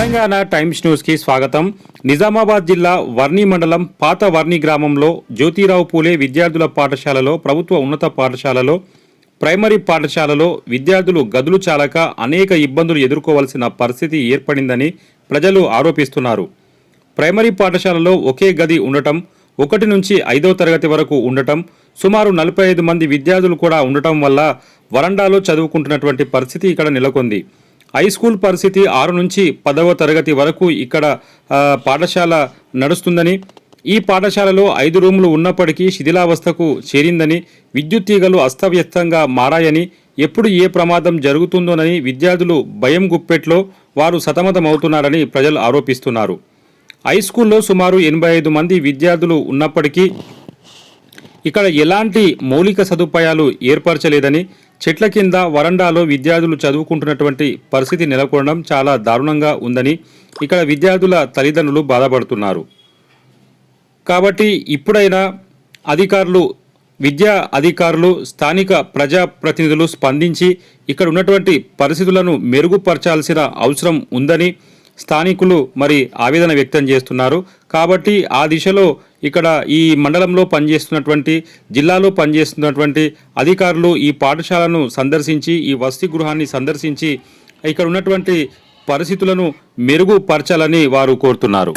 Telangana times న్యూస్కి స్వాగతం. నిజామాబాద్ జిల్లా వర్ణి మండలం పాత వర్ణి గ్రామంలో జ్యోతిరావు పూలే విద్యార్థుల పాఠశాలలో ప్రభుత్వ ఉన్నత పాఠశాలలో ప్రైమరీ పాఠశాలలో విద్యార్థులు గదులు చాలక అనేక ఇబ్బందులు ఎదుర్కోవాల్సిన పరిస్థితి ఏర్పడిందని ప్రజలు ఆరోపిస్తున్నారు. ప్రైమరీ పాఠశాలలో ఒకే గది ఉండటం ఒకటి నుంచి ఐదవ తరగతి వరకు ఉండటం సుమారు నలభై ఐదు మంది విద్యార్థులు కూడా ఉండటం వల్ల వరండాలో చదువుకుంటున్నటువంటి పరిస్థితి ఇక్కడ నెలకొంది. హై స్కూల్ పరిస్థితి ఆరు నుంచి పదవ తరగతి వరకు ఇక్కడ పాఠశాల నడుస్తుందని ఈ పాఠశాలలో ఐదు రూములు ఉన్నప్పటికీ శిథిలావస్థకు చేరిందని విద్యుత్ తీగలు అస్తవ్యస్తంగా మారాయని ఎప్పుడు ఏ ప్రమాదం జరుగుతుందోనని విద్యార్థులు భయం గుప్పెట్లో వారు సతమతమవుతున్నారని ప్రజలు ఆరోపిస్తున్నారు. హై స్కూల్లో సుమారు ఎనభై ఐదు మంది విద్యార్థులు ఉన్నప్పటికీ ఇక్కడ ఎలాంటి మౌలిక సదుపాయాలు ఏర్పరచలేదని చెట్ల కింద వరండాలో విద్యార్థులు చదువుకుంటున్నటువంటి పరిస్థితి నెలకొనడం చాలా దారుణంగా ఉందని ఇక్కడ విద్యార్థుల తల్లిదండ్రులు బాధపడుతున్నారు. కాబట్టి ఇప్పుడైనా అధికారులు విద్యా అధికారులు స్థానిక ప్రజాప్రతినిధులు స్పందించి ఇక్కడ ఉన్నటువంటి పరిస్థితులను మెరుగుపరచాల్సిన అవసరం ఉందని స్థానికులు మరి ఆవేదన వ్యక్తం చేస్తున్నారు. కాబట్టి ఆ దిశలో ఇక్కడ ఈ మండలంలో పనిచేస్తున్నటువంటి జిల్లాలో పనిచేస్తున్నటువంటి అధికారులు ఈ పాఠశాలను సందర్శించి ఈ వసతి గృహాన్ని సందర్శించి ఇక్కడ ఉన్నటువంటి పరిస్థితులను మెరుగుపరచాలని వారు కోరుతున్నారు.